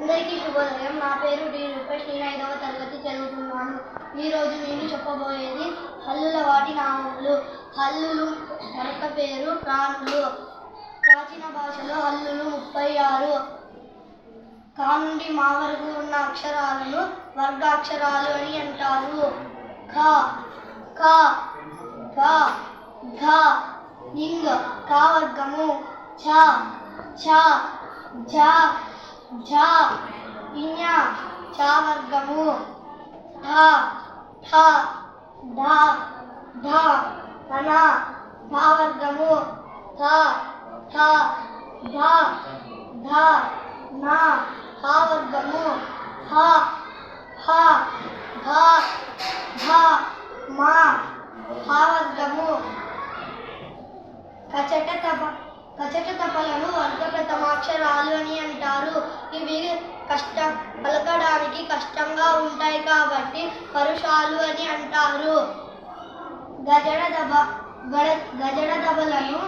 అందరికీ శుభోదయం. నా పేరు డి రూపేష్. నేను ఐదవ తరగతి చదువుతున్నాను. ఈరోజు నేను చెప్పబోయేది హల్లుల వాటి నామములు. హల్లులు మరొక పేరు ప్రాణులు ప్రాచీన భాషలో హల్లులు ముప్పై ఆరు. కా నుండి మా వరకు ఉన్న అక్షరాలను వర్గాక్షరాలు అని అంటారు. ఖ ఖ ఘ ఘ ఇంగ్ కా వర్గము. ఛ ఛ ఝ ఝ ఇఞ చ వర్గము ఠ ఠ ఢ ఢ ధన ధ వర్గము థ థ ధ ధ న హ వర్గము హ హ ఘ ఘ మ హ వర్గము కచట తప కచట తపలను వర్గ ప్రథమాక్షరాలు అని అంటారు. ఇవి కష్టం పలకడానికి కష్టంగా ఉంటాయి కాబట్టి పరుషాలు అని అంటారు. గజడ దబ గడ గజడ దబలను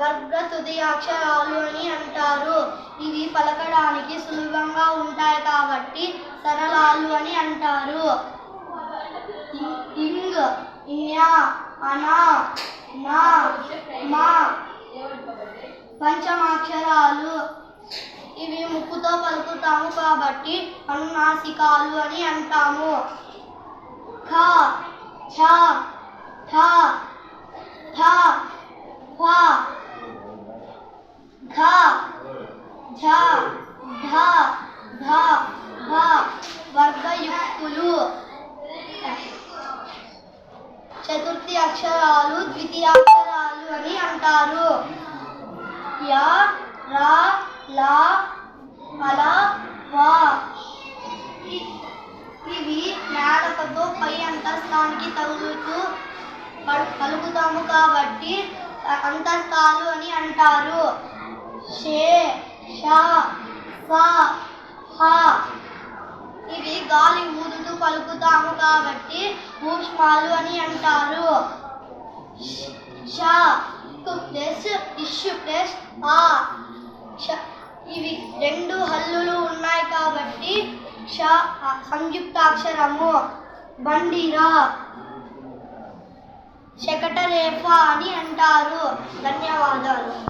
వర్గ తుది అక్షరాలు అని అంటారు. ఇవి పలకడానికి సులభంగా ఉంటాయి కాబట్టి సరళాలు అని అంటారు. ఇంగ్ ఇయా అనా నా మా పంచమాక్షరాలు. ఇవి ముక్కుతో పలుకుతాము కాబట్టి అనునాసికాలు అని అంటాము. ఖ ఛ ఠ థ ఫ ఘ ఝ ఢ ధ భ వర్గయుక్తులు చతుర్థి అక్షరాలు ద్వితీయాక్షరాలు అని అంటారు. య రా లా అలా వా. ఇవి నేలకతో పై అంతస్తానికి తగులుతూ పలుకుతాము కాబట్టి అంతస్థాలు అని అంటారు. షే షా స హ. ఇవి గాలి ఊదుతూ పలుకుతాము కాబట్టి ఊష్మాలు అని అంటారు. ష- ప్లస్ ఇష్యు ప్లస్ ఆ. ఇవి రెండు హల్లులు ఉన్నాయి కాబట్టి షా సంయుక్తాక్షరము. బండిరా శకటరేఫ అని అంటారు. ధన్యవాదాలు.